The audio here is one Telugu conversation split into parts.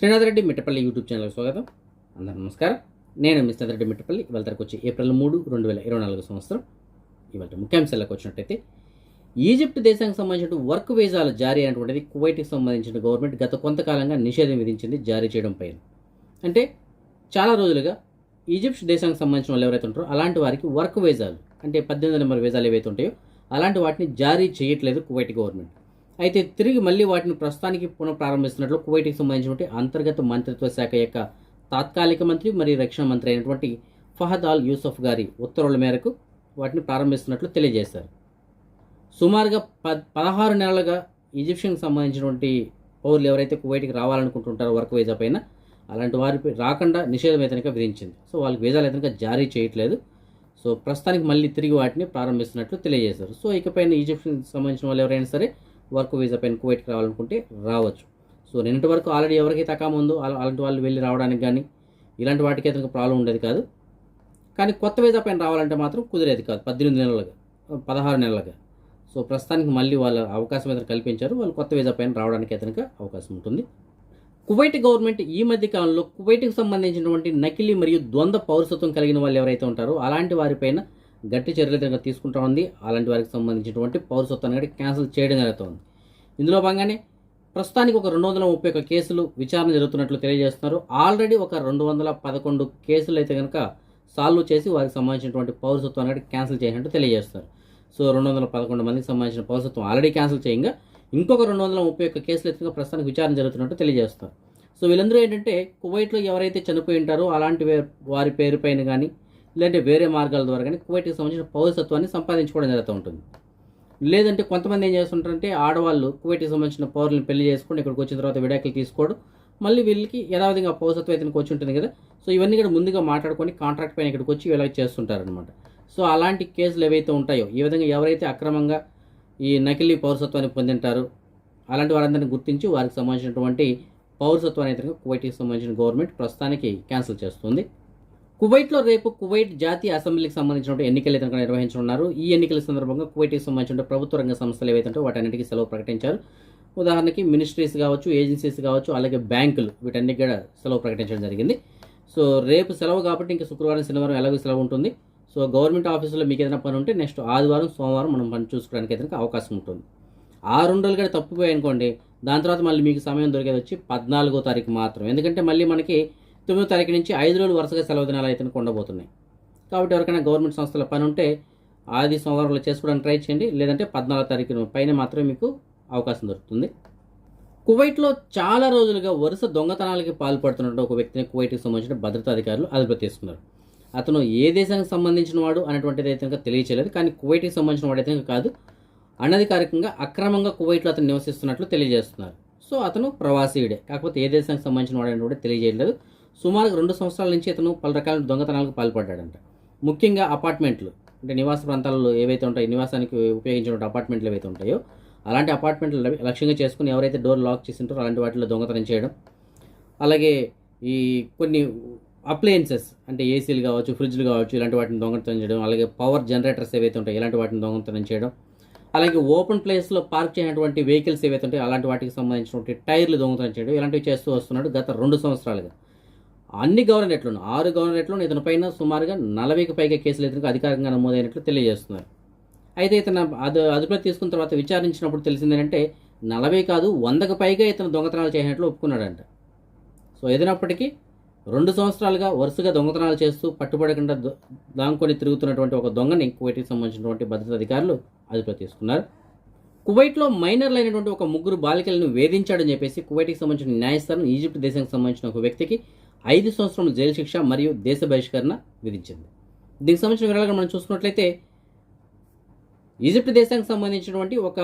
శ్రీనాథ్ రెడ్డి మిట్టపల్లి యూట్యూబ్ ఛానల్కి స్వాగతం. అందరూ నమస్కారం. నేను మిస్టర్ రెడ్డి మిట్టపల్లి. ఇవాళ తరకు వచ్చి ఏప్రిల్ మూడు రెండు వేల ఇరవై నాలుగు సంవత్సరం. ఇవాళ ముఖ్యాంశాలకు వచ్చినట్టయితే ఈజిప్ట్ దేశానికి సంబంధించిన వర్క్ వీసాలు జారీ అయినటువంటిది కువైట్కి సంబంధించిన గవర్నమెంట్ గత కొంతకాలంగా నిషేధం విధించింది జారీ చేయడం పైన. అంటే చాలా రోజులుగా ఈజిప్ట్ దేశానికి సంబంధించిన వాళ్ళు ఎవరైతే ఉంటారో అలాంటి వారికి వర్క్ వీసాలు అంటే పద్దెనిమిది నెంబర్ వీసాలు ఏవైతే ఉంటాయో అలాంటి వాటిని జారీ చేయట్లేదు కువైట్ గవర్నమెంట్. అయితే తిరిగి మళ్ళీ వాటిని ప్రస్తుతానికి పునః ప్రారంభిస్తున్నట్లు కువైట్కి సంబంధించినటువంటి అంతర్గత మంత్రిత్వ శాఖ యొక్క తాత్కాలిక మంత్రి మరియు రక్షణ మంత్రి అయినటువంటి ఫహద్ అల్ యూసఫ్ గారి ఉత్తర్వుల మేరకు వాటిని ప్రారంభిస్తున్నట్లు తెలియజేశారు. సుమారుగా పద్ పదహారు నెలలుగా ఈజిప్షియన్కి సంబంధించినటువంటి పౌరులు ఎవరైతే కువైట్కి రావాలనుకుంటుంటారో వర్క్ వీజా పైన అలాంటి వారిపై రాకుండా నిషేధం అయితే విధించింది. సో వాళ్ళకి వీజాలు అయితే జారీ చేయట్లేదు. సో ప్రస్తుతానికి మళ్ళీ తిరిగి వాటిని ప్రారంభిస్తున్నట్లు తెలియజేశారు. సో ఇకపైన ఈజిప్షియన్కి సంబంధించిన వాళ్ళు ఎవరైనా సరే వర్క్ వీసా పైన కువైట్కి రావాలనుకుంటే రావచ్చు. సో నిన్నటి వరకు ఆల్రెడీ ఎవరికైతే అకామ ఉందో అలాంటి వాళ్ళు వెళ్ళి రావడానికి కానీ ఇలాంటి వాటికి అయితే ప్రాబ్లం ఉండేది కాదు. కానీ కొత్త వీసా పైన రావాలంటే మాత్రం కుదిరేది కాదు. పద్దెనిమిది నెలలుగా పదహారు నెలలుగా. సో ప్రస్తుతానికి మళ్ళీ వాళ్ళ అవకాశం అయితే కల్పించారు వాళ్ళు కొత్త వీసా పైన రావడానికి అతనికి అవకాశం ఉంటుంది. కువైట్ గవర్నమెంట్ ఈ మధ్య కాలంలో కువైట్కి సంబంధించినటువంటి నకిలీ మరియు ద్వంద్వ పౌరసత్వం కలిగిన వాళ్ళు ఎవరైతే ఉంటారో అలాంటి వారిపైన గట్టి చర్యలు అయితే తీసుకుంటా ఉంది అలాంటి వారికి సంబంధించినటువంటి పౌరసత్వాన్ని కూడా క్యాన్సిల్ చేయడం జరుగుతుంది. ఇందులో భాగంగానే ప్రస్తుతానికి ఒక రెండు వందల ముప్పై ఒక కేసులు విచారణ జరుగుతున్నట్లు తెలియజేస్తున్నారు. ఆల్రెడీ ఒక రెండు వందల పదకొండు కేసులు అయితే కనుక సాల్వ్ చేసి వారికి సంబంధించినటువంటి పౌరసత్వాన్ని కూడా క్యాన్సిల్ చేసినట్టు తెలియజేస్తారు సో రెండు వందల పదకొండు మందికి సంబంధించిన పౌరసత్వం ఆల్రెడీ క్యాన్సిల్ చేయంగా ఇంకొక రెండు వందల ముప్పై ఒక్క కేసులు అయితే ప్రస్తుతానికి విచారణ జరుగుతున్నట్టు తెలియజేస్తారు సో వీళ్ళందరూ ఏంటంటే కువైట్లో ఎవరైతే చనిపోయి ఉంటారో అలాంటి వే- వారి పేరు పైన కానీ లేదంటే వేరే మార్గాల ద్వారా కానీ కువైట్కి సంబంధించిన పౌరసత్వాన్ని సంపాదించుకోవడం జరుగుతూ ఉంటుంది. లేదంటే కొంతమంది ఏం చేస్తుంటారంటే ఆడవాళ్ళు కువైట్కి సంబంధించిన పౌరులను పెళ్ళి చేసుకొని ఇక్కడికి వచ్చిన తర్వాత విడాకులు తీసుకోవడం మళ్ళీ వీళ్ళకి యథావిధంగా పౌరసత్వం అయితే వచ్చి ఉంటుంది కదా. సో ఇవన్నీ కూడా ముందుగా మాట్లాడుకొని కాంట్రాక్ట్ పైన ఇక్కడికి వచ్చి వీళ్ళకి చేస్తుంటారనమాట సో అలాంటి కేసులు ఏవైతే ఉంటాయో ఈ విధంగా ఎవరైతే అక్రమంగా ఈ నకిలీ పౌరసత్వాన్ని పొందింటారో అలాంటి వారందరిని గుర్తించి వారికి సంబంధించినటువంటి పౌరసత్వాన్ని అయితే కువైట్కి సంబంధించిన గవర్నమెంట్ ప్రస్తుతానికి క్యాన్సిల్ చేస్తుంది. కువైట్లో రేపు కువైట్ జాతీయ అసెంబ్లీకి సంబంధించిన ఎన్నికలు అయితే నిర్వహించనున్నారు. ఈ ఎన్నికల సందర్భంగా కువైట్కి సంబంధించిన ప్రభుత్వ రంగ సంస్థలు ఏవైతే వాటన్నిటికీ సెలవు ప్రకటించారు. ఉదాహరణకి మినిస్ట్రీస్ కావచ్చు ఏజెన్సీస్ కావచ్చు అలాగే బ్యాంకులు వీటన్నిటి కూడా సెలవు ప్రకటించడం జరిగింది. సో రేపు సెలవు కాబట్టి ఇంకా శుక్రవారం శనివారం ఎలాగో సెలవు ఉంటుంది. సో గవర్నమెంట్ ఆఫీసులో మీకు ఏదైనా పని ఉంటే నెక్స్ట్ ఆదివారం సోమవారం మనం పని చూసుకోవడానికి ఏదైనా అవకాశం ఉంటుంది. ఆ రెండు రోజులు కూడా తప్పిపోయాయి అనుకోండి దాని తర్వాత మళ్ళీ మీకు సమయం దొరికేది వచ్చి పద్నాలుగో తారీఖు మాత్రం ఎందుకంటే మళ్ళీ మనకి తొమ్మిదో తారీఖు నుంచి ఐదు రోజులు వరుసగా సెలవు దినాలు అయితే ఉండబోతున్నాయి కాబట్టి ఎవరికైనా గవర్నమెంట్ సంస్థల పని ఉంటే ఆది సోమవారంలో చేసుకోవడానికి ట్రై చేయండి. లేదంటే పద్నాలుగో తారీఖు పైన మాత్రమే మీకు అవకాశం దొరుకుతుంది. కువైట్లో చాలా రోజులుగా వరుస దొంగతనాలకి పాల్పడుతున్నట్టు ఒక వ్యక్తిని కువైట్కి సంబంధించిన భద్రతా అధికారులు అదుపులో తీసుకున్నారు. అతను ఏ దేశానికి సంబంధించిన వాడు అనేటువంటిది అయితే కనుక తెలియచేయలేదు. కానీ కువైట్కి సంబంధించిన వాడు అయితే కాదు. అనధికారికంగా అక్రమంగా కువైట్లో అతను నివసిస్తున్నట్లు తెలియజేస్తున్నారు. సో అతను ప్రవాసీయుడే. కాకపోతే ఏ దేశానికి సంబంధించిన వాడు కూడా తెలియజేయలేదు. సుమారు రెండు సంవత్సరాల నుంచి ఇతను పలు రకాల దొంగతనాలకు పాల్పడ్డాడంట. ముఖ్యంగా అపార్ట్మెంట్లు అంటే నివాస ప్రాంతాల్లో ఏవైతే ఉంటాయో నివాసానికి ఉపయోగించినటువంటి అపార్ట్మెంట్లు ఏవైతే ఉంటాయో అలాంటి అపార్ట్మెంట్లు లక్ష్యంగా చేసుకుని ఎవరైతే డోర్ లాక్ చేసింటారో అలాంటి వాటిలో దొంగతనం చేయడం. అలాగే ఈ కొన్ని అప్లయన్సెస్ అంటే ఏసీలు కావచ్చు ఫ్రిడ్జ్లు కావచ్చు ఇలాంటి వాటిని దొంగతనం చేయడం అలాగే పవర్ జనరేటర్స్ ఏవైతే ఉంటాయో ఇలాంటి వాటిని దొంగతనం చేయడం. అలాగే ఓపెన్ ప్లేస్లో పార్క్ చేయనటువంటి వెహికల్స్ ఏవైతే ఉంటాయో అలాంటి వాటికి సంబంధించినటువంటి టైర్లు దొంగతనం చేయడం ఇలాంటివి చేస్తూ వస్తున్నాడు గత రెండు సంవత్సరాలుగా. అన్ని గవర్నరేట్లను ఆరు గవర్నరేట్లను ఇతని పైన సుమారుగా నలభైకి పైగా కేసులు ఇతనికి అధికారికంగా నమోదైనట్లు తెలియజేస్తున్నారు. అయితే ఇతను అది అదుపులో తీసుకున్న తర్వాత విచారించినప్పుడు తెలిసింది ఏంటంటే నలభై కాదు వందకు పైగా ఇతను దొంగతనాలు చేసినట్లు ఒప్పుకున్నాడంట. సో ఏదైనప్పటికీ రెండు సంవత్సరాలుగా వరుసగా దొంగతనాలు చేస్తూ పట్టుబడకుండా దాంకొని తిరుగుతున్నటువంటి ఒక దొంగని కువైట్కి సంబంధించినటువంటి భద్రతా అధికారులు అదుపులో తీసుకున్నారు. కువైట్లో మైనర్లు అయినటువంటి ఒక ముగ్గురు బాలికలను వేధించాడని చెప్పేసి కువైట్కి సంబంధించిన న్యాయస్థానం ఈజిప్ట్ దేశానికి సంబంధించిన ఒక వ్యక్తికి ఐదు సంవత్సరం జైలు శిక్ష మరియు దేశ బహిష్కరణ విధించింది. దీనికి సంబంధించిన వివరాలుగా మనం చూసుకున్నట్లయితే ఈజిప్ట్ దేశానికి సంబంధించినటువంటి ఒక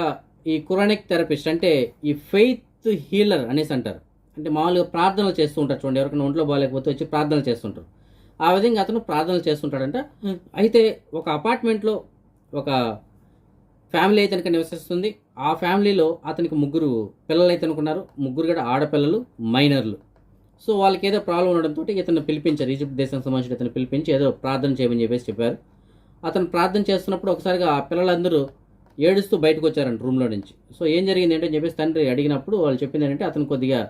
ఈ కురానిక్ థెరపిస్ట్ అంటే ఈ ఫెయిత్ హీలర్ అనేసి అంటారు. అంటే మామూలుగా ప్రార్థనలు చేస్తూ ఉంటారు చూడండి ఎవరికైనా ఒంట్లో బాగాలేకపోతే వచ్చి ప్రార్థనలు చేస్తుంటారు. ఆ విధంగా అతను ప్రార్థనలు చేస్తుంటాడంట. అయితే ఒక అపార్ట్మెంట్లో ఒక ఫ్యామిలీ అయితే కనుక నివసిస్తుంది. ఆ ఫ్యామిలీలో అతనికి ముగ్గురు పిల్లలు అయితే అనుకున్నారు. ముగ్గురు కూడా ఆడపిల్లలు మైనర్లు. సో వాళ్ళకి ఏదో ప్రాబ్లం ఉండడంతో ఇతను పిలిపించారు. ఈజిప్ట్ దేశానికి సంబంధించిన ఇతను పిలిపించి ఏదో ప్రార్థన చేయమని చెప్పేసి చెప్పారు. అతను ప్రార్థన చేస్తున్నప్పుడు ఒకసారిగా ఆ పిల్లలందరూ ఏడుస్తూ బయటకు వచ్చారండి రూమ్లో నుంచి. సో ఏం జరిగింది ఏంటని చెప్పేసి తండ్రి అడిగినప్పుడు వాళ్ళు చెప్పింది ఏంటంటే అతను కొద్దిగా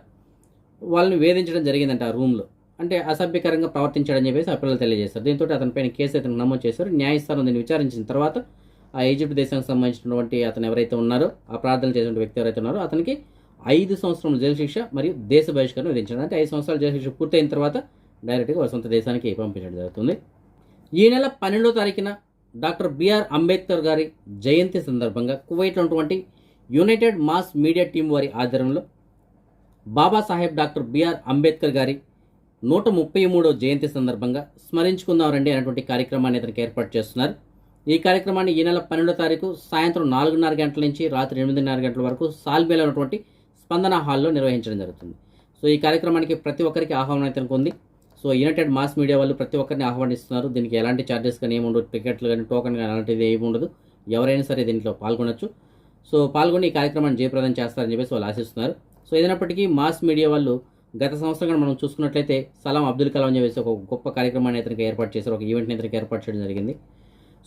వాళ్ళని వేధించడం జరిగిందంట ఆ రూమ్లో అంటే అసభ్యకరంగా ప్రవర్తించాడని చెప్పేసి ఆ పిల్లలు తెలియజేశారు దీంతో అతనిపైన కేసు అతను నమోదు చేశారు. న్యాయస్థానం దీన్ని విచారించిన తర్వాత ఆ ఈజిప్ట్ దేశానికి సంబంధించినటువంటి అతను ఎవరైతే ఉన్నారో ఆ ప్రార్థన చేసిన వ్యక్తి ఎవరైతే ఉన్నారో అతనికి ఐదు సంవత్సరం జైలు శిక్ష మరియు దేశ బహిష్కరణ విధించడం. అంటే ఐదు సంవత్సరాల జైలు శిక్ష పూర్తయిన తర్వాత డైరెక్ట్గా వారి సొంత దేశానికి పంపించడం జరుగుతుంది. ఈ నెల పన్నెండో తారీఖున డాక్టర్ బిఆర్ అంబేద్కర్ గారి జయంతి సందర్భంగా కువైట్లో ఉన్నటువంటి యునైటెడ్ మాస్ మీడియా టీం వారి ఆధ్వర్యంలో బాబాసాహెబ్ డాక్టర్ బిఆర్ అంబేద్కర్ గారి నూట ముప్పై మూడో జయంతి సందర్భంగా స్మరించుకుందాం రండి అనేటువంటి కార్యక్రమాన్ని ఇతనికి ఏర్పాటు చేస్తున్నారు. ఈ కార్యక్రమాన్ని ఈ నెల పన్నెండో తారీఖు సాయంత్రం నాలుగున్నర గంటల నుంచి రాత్రి ఎనిమిదిన్నర గంటల వరకు సాల్బేలో ఉన్నటువంటి స్పందన హాల్లో నిర్వహించడం జరుగుతుంది. సో ఈ కార్యక్రమానికి ప్రతి ఒక్కరికి ఆహ్వానం అయితే ఉంది. సో యునైటెడ్ మాస్ మీడియా వాళ్ళు ప్రతి ఒక్కరిని ఆహ్వానిస్తున్నారు. దీనికి ఎలాంటి ఛార్జెస్ కానీ ఏమి ఉండదు. టికెట్లు కానీ టోకెన్ కానీ అలాంటిది ఏమి ఉండదు. ఎవరైనా సరే దీంట్లో పాల్గొనొచ్చు. సో పాల్గొని ఈ కార్యక్రమాన్ని జయప్రదం చేస్తారని చెప్పేసి వాళ్ళు ఆశిస్తున్నారు. సో ఏదైనప్పటికీ మాస్ మీడియా వాళ్ళు గత సంవత్సరం కూడా మనం చూసుకున్నట్లయితే సలాం అబ్దుల్ కలాం అని చెప్పేసి ఒక గొప్ప కార్యక్రమాన్ని ఇతనికి ఏర్పాటు చేశారు. ఒక ఈవెంట్ని ఇతనికి ఏర్పాటు చేయడం జరిగింది.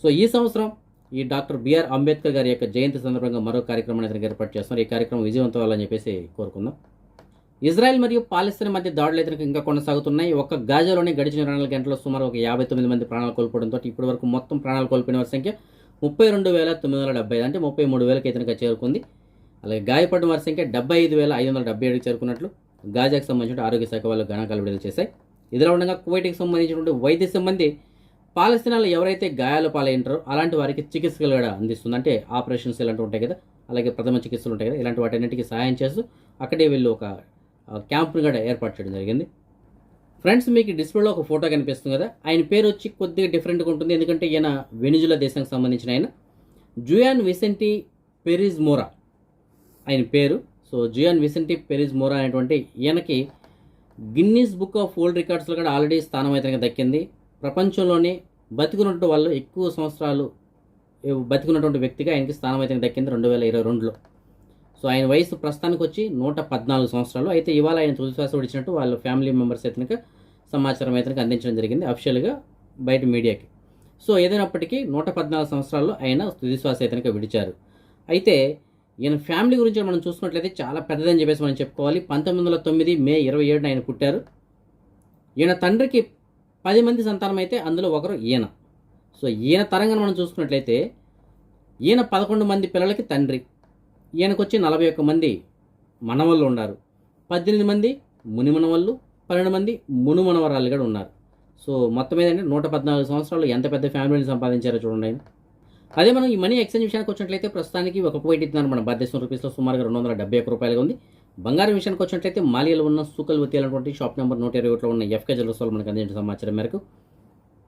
సో ఈ సంవత్సరం ఈ డాక్టర్ బిఆర్ అంబేద్కర్ గారి యొక్క జయంతి సందర్భంగా మరో కార్యక్రమాన్ని ఇతనికి ఏర్పాటు చేస్తున్నారు. ఈ కార్యక్రమం విజయవంతం అవ్వాలని చెప్పేసి కోరుకుందాం. ఇజ్రాయెల్ మరియు పాలస్తీన్ మధ్య దాడులు ఇతనికి ఇంకా కొనసాగుతున్నాయి. ఒక్క గాజాలోనే గడిచిన ఇరవై నాలుగు గంటల్లో సుమారు ఒక యాభై తొమ్మిది మంది ప్రాణాలు కోల్పోవడంతో ఇప్పటి వరకు మొత్తం ప్రాణాలు కోల్పోయిన వారి సంఖ్య ముప్పై రెండు వేల తొమ్మిది వందల డెబ్బై అంటే ముప్పై మూడు వేలకి ఇతనికి చేరుకుంది. అలాగే గాయపడిన వారి సంఖ్య డెబ్బై ఐదు వేల ఐదు వందల డెబ్బై ఏడుకి చేరుకున్నట్లు గాజాకు సంబంధించిన ఆరోగ్య శాఖ వాళ్ళు గణాంకాలు విడుదల చేశాయి. ఇదిలా ఉండగా కువైట్కి సంబంధించినటువంటి వైద్య సిబ్బంది పాలస్తీనాలో ఎవరైతే గాయాలు పాలైంటారో అలాంటి వారికి చికిత్సలు కూడా అందిస్తుంది. అంటే ఆపరేషన్స్ ఇలాంటివి ఉంటాయి కదా అలాగే ప్రథమ చికిత్సలు ఉంటాయి కదా ఇలాంటి వాటన్నిటికీ సహాయం చేస్తూ అక్కడే వీళ్ళు ఒక క్యాంప్ను కూడా ఏర్పాటు చేయడం జరిగింది. ఫ్రెండ్స్ మీకు డిస్ప్లేలో ఒక ఫోటో కనిపిస్తుంది కదా ఆయన పేరు వచ్చి కొద్దిగా డిఫరెంట్గా ఉంటుంది. ఎందుకంటే ఈయన వెనిజులా దేశానికి సంబంధించిన ఆయన. జుయాన్ విసెంటి పెరిజ్ మోరా ఆయన పేరు. సో జుయాన్ విసెంటి పెరిజ్ మోరా అనేటువంటి ఈయనకి గిన్నీస్ బుక్ ఆఫ్ వరల్డ్ రికార్డ్స్లో కూడా ఆల్రెడీ స్థానం అయితే దక్కింది. ప్రపంచంలోనే బతికున్నట్టు వాళ్ళు ఎక్కువ సంవత్సరాలు బతికున్నటువంటి వ్యక్తిగా ఆయనకి స్థానం అయితే దక్కింది రెండు వేల ఇరవై రెండులో. సో ఆయన వయసు ప్రస్తుతానికి వచ్చి నూట పద్నాలుగు సంవత్సరాలు. అయితే ఇవాళ ఆయన తుదిశ్వాస విడిచినట్టు వాళ్ళ ఫ్యామిలీ మెంబర్స్ అయితే సమాచారం అయితే అందించడం జరిగింది అఫీషియల్గా బయట మీడియాకి. సో ఏదైనప్పటికీ నూట పద్నాలుగు సంవత్సరాల్లో ఆయన తుదిశ్వాస అయితే విడిచారు. అయితే ఈయన ఫ్యామిలీ గురించి మనం చూసుకున్నట్లయితే చాలా పెద్దదని చెప్పేసి మనం చెప్పుకోవాలి. పంతొమ్మిది వందల తొమ్మిది మే ఇరవై ఏడున ఆయన పుట్టారు. ఈయన తండ్రికి పది మంది సంతానం అయితే అందులో ఒకరు ఈయన. సో ఈయన తరంగా మనం చూసుకున్నట్లయితే ఈయన పదకొండు మంది పిల్లలకి తండ్రి. ఈయనకొచ్చి నలభై ఒక్క మంది మనవళ్ళు ఉన్నారు. పద్దెనిమిది మంది ముని మనవళ్ళు పన్నెండు మంది మును కూడా ఉన్నారు. సో మొత్తం ఏంటంటే నూట పద్నాలుగు సంవత్సరాలు ఎంత పెద్ద ఫ్యామిలీని సంపాదించారో చూడండి ఆయన. అదే మనం ఈ మనీ ఎక్స్చేంజ్ విషయానికి వచ్చినట్లయితే ప్రస్తుతానికి ఒక కువైట్ ఇస్తున్నారు మన భారతదేశం రూపీస్లో సుమారుగా రెండు వందల డెబ్బై ఒక్క రూపాయలుగా ఉంది. బంగారం విషయానికి వచ్చినట్లయితే మాలియాలో ఉన్న సూకల్ వతి అనేటువంటి షాప్ నెంబర్ నూట ఇరవై ఒకటిలో ఉన్న ఎఫ్కే జ్యువెల్స్ వాళ్ళు మనకు అందించిన సమాచారం మేరకు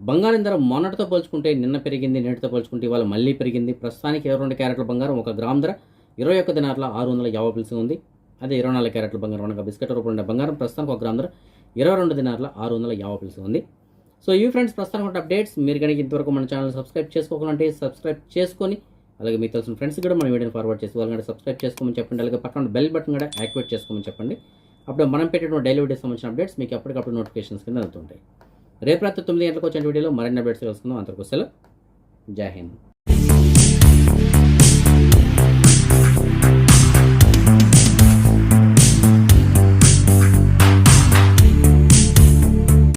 బంగారం ధర మొన్నటితో పోల్చుకుంటే నిన్న పెరిగింది నేటితో పోల్చుకుంటే ఇవాళ మళ్ళీ పెరిగింది. ప్రస్తుతానికి ఇరవై రెండు క్యారెట్ల బంగారం ఒక గ్రామ్ ధర ఇరవై ఒక్క దినార్ల ఆరు వందల యాభై పిలిసి ఉంది. అదే ఇరవై నాలుగు క్యారెట్ల బంగారం అనగా బిస్కెట్ రూపంలో ఉండే బంగారం ప్రస్తుతానికి ఒక గ్రామ్ ధర ఇరవై రెండు దినార్ల ఆరు వందల యాభై పిలిసి ఉంది. సో ఈ ఫ్రెండ్స్ ప్రస్తుతానికి ఉన్న అప్డేట్స్ మీరు కనుక ఇంతవరకు మన ఛానల్ సబ్స్క్రైబ్ చేసుకోవాలంటే సబ్స్క్రైబ్ చేసుకొని అలాగే మీకు తెలిసిన ఫ్రెండ్స్ కూడా మన వీడియోని ఫార్వర్డ్ చేసి వాళ్ళని సబ్స్క్రైబ్ చేసుకోమని చెప్పండి అలాగే పక్కన బెల్ బటన్ కూడా యాక్టివేట్ చేసుకోమని చెప్పండి. అప్పుడు మనం పెట్టిన డైలీ వీడియోస్ సంబంధించిన అప్డేట్స్ మీకు ఎప్పటికప్పుడు నోటిఫికేషన్స్ కింద వెళ్తుంటాయి. రేపు రాత్రి తొమ్మిది గంటలకు వచ్చిన వీడియోలో మరిన్ని అప్డేట్స్ తెలుసుకుందాం. అంతకు సెలవు. జై హింద్.